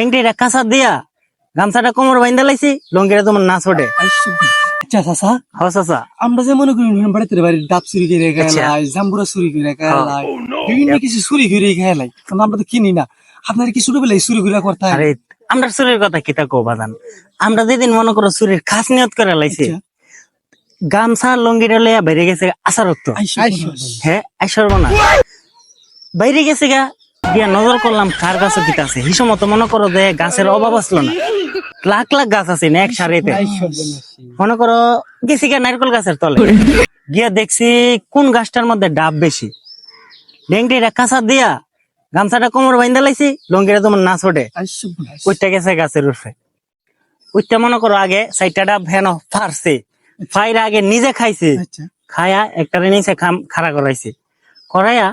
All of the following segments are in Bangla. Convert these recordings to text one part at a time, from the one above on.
ট্যাংটিটা কাঁচা দিয়া গামছাটা কোমর বাইন্দা লাইছি লঙ্গিটা তোমার নাচ ওঠে আচ্ছা চাচা। হস আচ্ছা আমরা যে মনে করি বাড়িতে বাড়ি ডাব চুরি করে। খেলাই জাম্বুরা চুরি করে খেলাই বিভিন্ন কিছু চুরি করে খেলাই কারণ আমরা তো কিনি না। আপনার কি ছোট বেলায় চুরি করে করতে আরে আমরা চুরির কথা বাদান আমরা যেদিন মনে করো চুরির খাস নিয়ত করে লাইছি আচ্ছা। গামছা লঙ্গিটা লইয়া বেরিয়ে গেছে আসারত্ব হ্যাঁ আইসরব না। বাইরে গেছে গা গিয়া নজর করলাম কার গাছে পিতা আছে? হিসো মতো মনে করো যে গাছের অভাব আসলো না। লাখ লাখ গাছ আছে না এক সারিতে? মনে করো গেছি গিয়া নারকেল গাছের তলে। গিয়া দেখছি কোন গাছটার মধ্যে ডাব বেশি। ডেংটিটা কাঁচা দিয়া গামছাটা কোমর বাইন্দা লাইছি লঙ্গিটা তোমার নাচ ওঠে ওইটা গেছে গাছের উঠে ওইটা মনে করো আগে সাইডটা ডাব হেন ফারছে। ফাইরা আগে নিজে খাইছে। আচ্ছা। খায়া একটা নিচে খাম খাড়া করাইছে। করাইয়া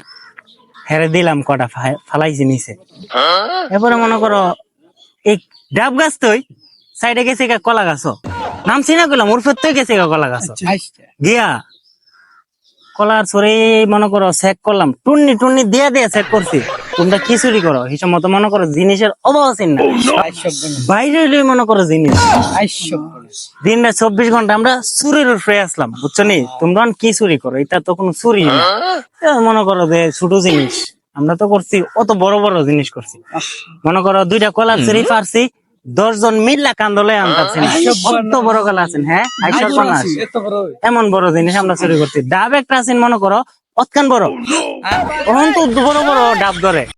হেরে দিলাম কটা ফালাইছি নিচে এরপরে মনে করো এই ডাব গাছ তুই সাইডে গেছে গা কলা গাছ নাম চিনা করলাম ওর ফের গেছে কলা গাছ গিয়া কলার সরে মনে করো চেক করলাম টুন্নি টুন্নি দিয়ে দিয়ে চেক করছি। তোমরা কি চুরি করো? হিসাব মতো মনে করো জিনিসের অভাব আছে না? বাইরে হইলেই মনে করো জিনিস। দিন রাত চব্বিশ ঘণ্টা আমরা চুরির উপরে আসলাম বুঝছ নি? তোমরা কি চুরি করো? এটা তো কোনো চুরি না। মনে করো যে ছোট জিনিস। আমরা তো করছি অত বড় বড় জিনিস করছি। মনে করো দুইটা কলার চুরি পারছি দশজন মিল্লা কান্দলে আনতাছি না। কত বড় কলা আছেন হ্যাঁ? এমন বড় জিনিস আমরা চুরি করছি। ডাব একটা আছেন মনে করো অতকান বড়? অনন্ত তো বড় বড় ডাব ধরে।